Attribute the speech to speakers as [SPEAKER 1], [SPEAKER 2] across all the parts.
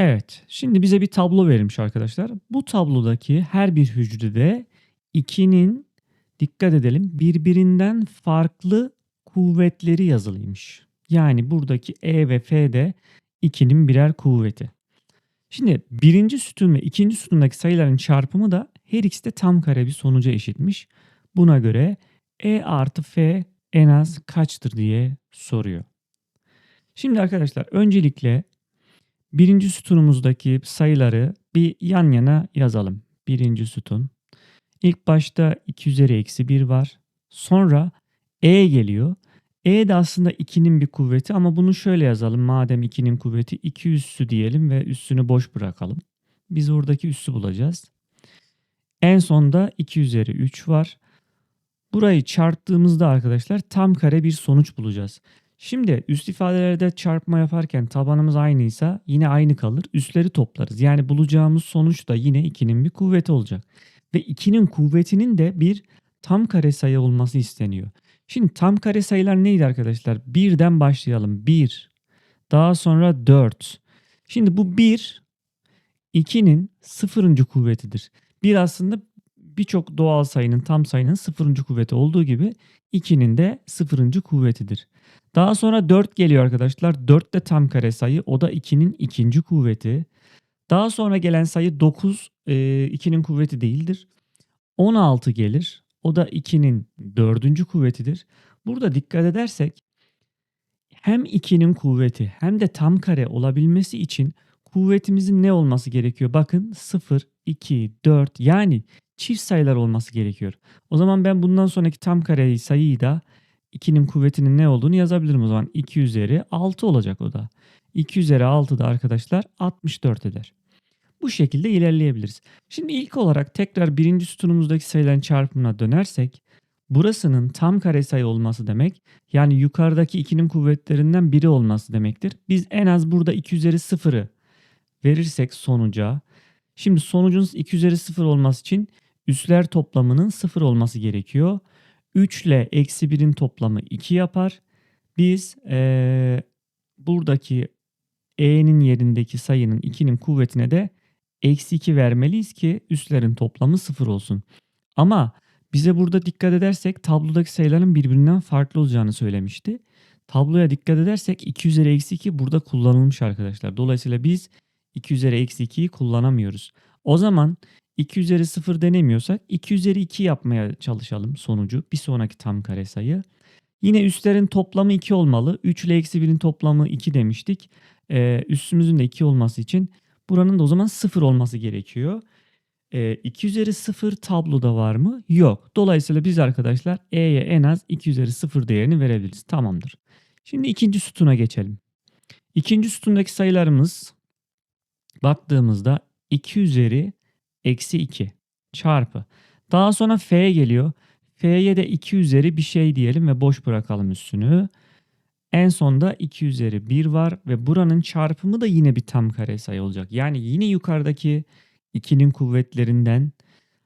[SPEAKER 1] Evet, şimdi bize bir tablo verilmiş arkadaşlar. Bu tablodaki her bir hücrede 2'nin dikkat edelim birbirinden farklı kuvvetleri yazılıymış. Yani buradaki E ve F'de 2'nin birer kuvveti. Şimdi birinci sütun ve ikinci sütundaki sayıların çarpımı da her ikisi de tam kare bir sonuca eşitmiş. Buna göre E artı F en az kaçtır diye soruyor. Şimdi arkadaşlar öncelikle birinci sütunumuzdaki sayıları bir yan yana yazalım. Birinci sütun. İlk başta 2 üzeri eksi 1 var. Sonra E geliyor. E de aslında 2'nin bir kuvveti ama bunu şöyle yazalım. Madem 2'nin kuvveti 2 üssü diyelim ve üssünü boş bırakalım. Biz oradaki üssü bulacağız. En sonda 2 üzeri 3 var. Burayı çarptığımızda arkadaşlar tam kare bir sonuç bulacağız. Şimdi üst ifadelerde çarpma yaparken tabanımız aynıysa yine aynı kalır. Üstleri toplarız. Yani bulacağımız sonuç da yine 2'nin bir kuvveti olacak. Ve 2'nin kuvvetinin de bir tam kare sayı olması isteniyor. Şimdi tam kare sayılar neydi arkadaşlar? 1'den başlayalım. 1. Daha sonra 4. Şimdi bu 1 2'nin sıfırıncı kuvvetidir. 1 aslında birçok doğal sayının tam sayının sıfırıncı kuvveti olduğu gibi 2'nin de sıfırıncı kuvvetidir. Daha sonra 4 geliyor arkadaşlar. 4 de tam kare sayı. O da 2'nin ikinci kuvveti. Daha sonra gelen sayı 9 e, 2'nin kuvveti değildir. 16 gelir. O da 2'nin dördüncü kuvvetidir. Burada dikkat edersek hem 2'nin kuvveti hem de tam kare olabilmesi için kuvvetimizin ne olması gerekiyor? Bakın 0, 2, 4 yani çift sayılar olması gerekiyor. O zaman ben bundan sonraki tam kare sayıyı da 2'nin kuvvetinin ne olduğunu yazabilirim o zaman. 2 üzeri 6 olacak o da. 2 üzeri 6 da arkadaşlar 64 eder. Bu şekilde ilerleyebiliriz. Şimdi ilk olarak tekrar birinci sütunumuzdaki sayıların çarpımına dönersek burasının tam kare sayı olması demek yani yukarıdaki 2'nin kuvvetlerinden biri olması demektir. Biz en az burada 2 üzeri 0'ı verirsek sonuca şimdi sonucun 2 üzeri 0 olması için üsler toplamının 0 olması gerekiyor. 3 ile eksi 1'in toplamı 2 yapar. Biz ee, buradaki e'nin yerindeki sayının 2'nin kuvvetine de eksi 2 vermeliyiz ki üslerin toplamı 0 olsun. Ama bize burada dikkat edersek tablodaki sayıların birbirinden farklı olacağını söylemişti. Tabloya dikkat edersek 2 üzeri eksi 2 burada kullanılmış arkadaşlar. Dolayısıyla biz 2 üzeri eksi 2'yi kullanamıyoruz. O zaman 2 üzeri 0 denemiyorsak 2 üzeri 2 yapmaya çalışalım sonucu. Bir sonraki tam kare sayı. Yine üstlerin toplamı 2 olmalı. 3 ile eksi 1'in toplamı 2 demiştik. Ee, üstümüzün de 2 olması için buranın da o zaman 0 olması gerekiyor. Ee, 2 üzeri 0 tabloda var mı? Yok. Dolayısıyla biz arkadaşlar E'ye en az 2 üzeri 0 değerini verebiliriz. Tamamdır. Şimdi ikinci sütuna geçelim. İkinci sütundaki sayılarımız baktığımızda 2 üzeri eksi 2 çarpı. Daha sonra F geliyor. F'ye de 2 üzeri bir şey diyelim ve boş bırakalım üstünü. En sonda 2 üzeri 1 var ve buranın çarpımı da yine bir tam kare sayı olacak. Yani yine yukarıdaki 2'nin kuvvetlerinden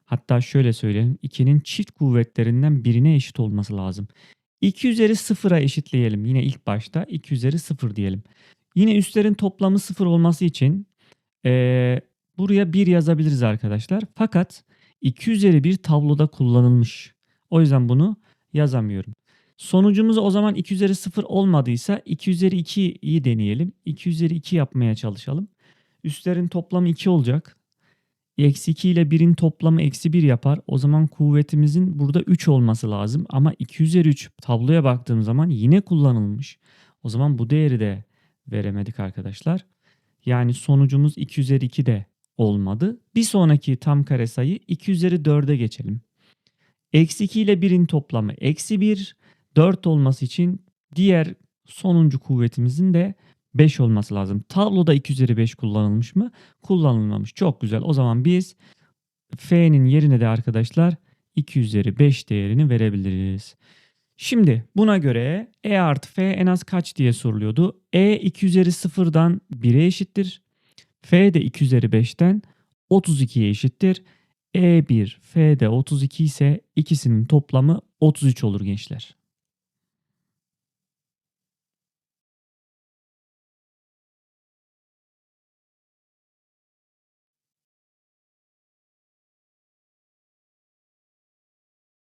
[SPEAKER 1] hatta şöyle söyleyelim 2'nin çift kuvvetlerinden birine eşit olması lazım. 2 üzeri 0'a eşitleyelim. Yine ilk başta 2 üzeri 0 diyelim. Yine üstlerin toplamı 0 olması için ee, buraya 1 yazabiliriz arkadaşlar. Fakat 2 üzeri 1 tabloda kullanılmış. O yüzden bunu yazamıyorum. Sonucumuz o zaman 2 üzeri 0 olmadıysa 2 üzeri 2'yi deneyelim. 2 üzeri 2 yapmaya çalışalım. Üstlerin toplamı 2 olacak. Eksi 2 ile 1'in toplamı eksi 1 yapar. O zaman kuvvetimizin burada 3 olması lazım. Ama 2 üzeri 3 tabloya baktığım zaman yine kullanılmış. O zaman bu değeri de veremedik arkadaşlar. Yani sonucumuz 2 üzeri 2 de olmadı. Bir sonraki tam kare sayı 2 üzeri 4'e geçelim. Eksi 2 ile 1'in toplamı eksi 1. 4 olması için diğer sonuncu kuvvetimizin de 5 olması lazım. Tabloda 2 üzeri 5 kullanılmış mı? Kullanılmamış. Çok güzel. O zaman biz F'nin yerine de arkadaşlar 2 üzeri 5 değerini verebiliriz. Şimdi buna göre E artı F en az kaç diye soruluyordu. E 2 üzeri 0'dan 1'e eşittir. F de 2 üzeri 5'ten 32'ye eşittir. E1, F de 32 ise ikisinin toplamı 33 olur gençler.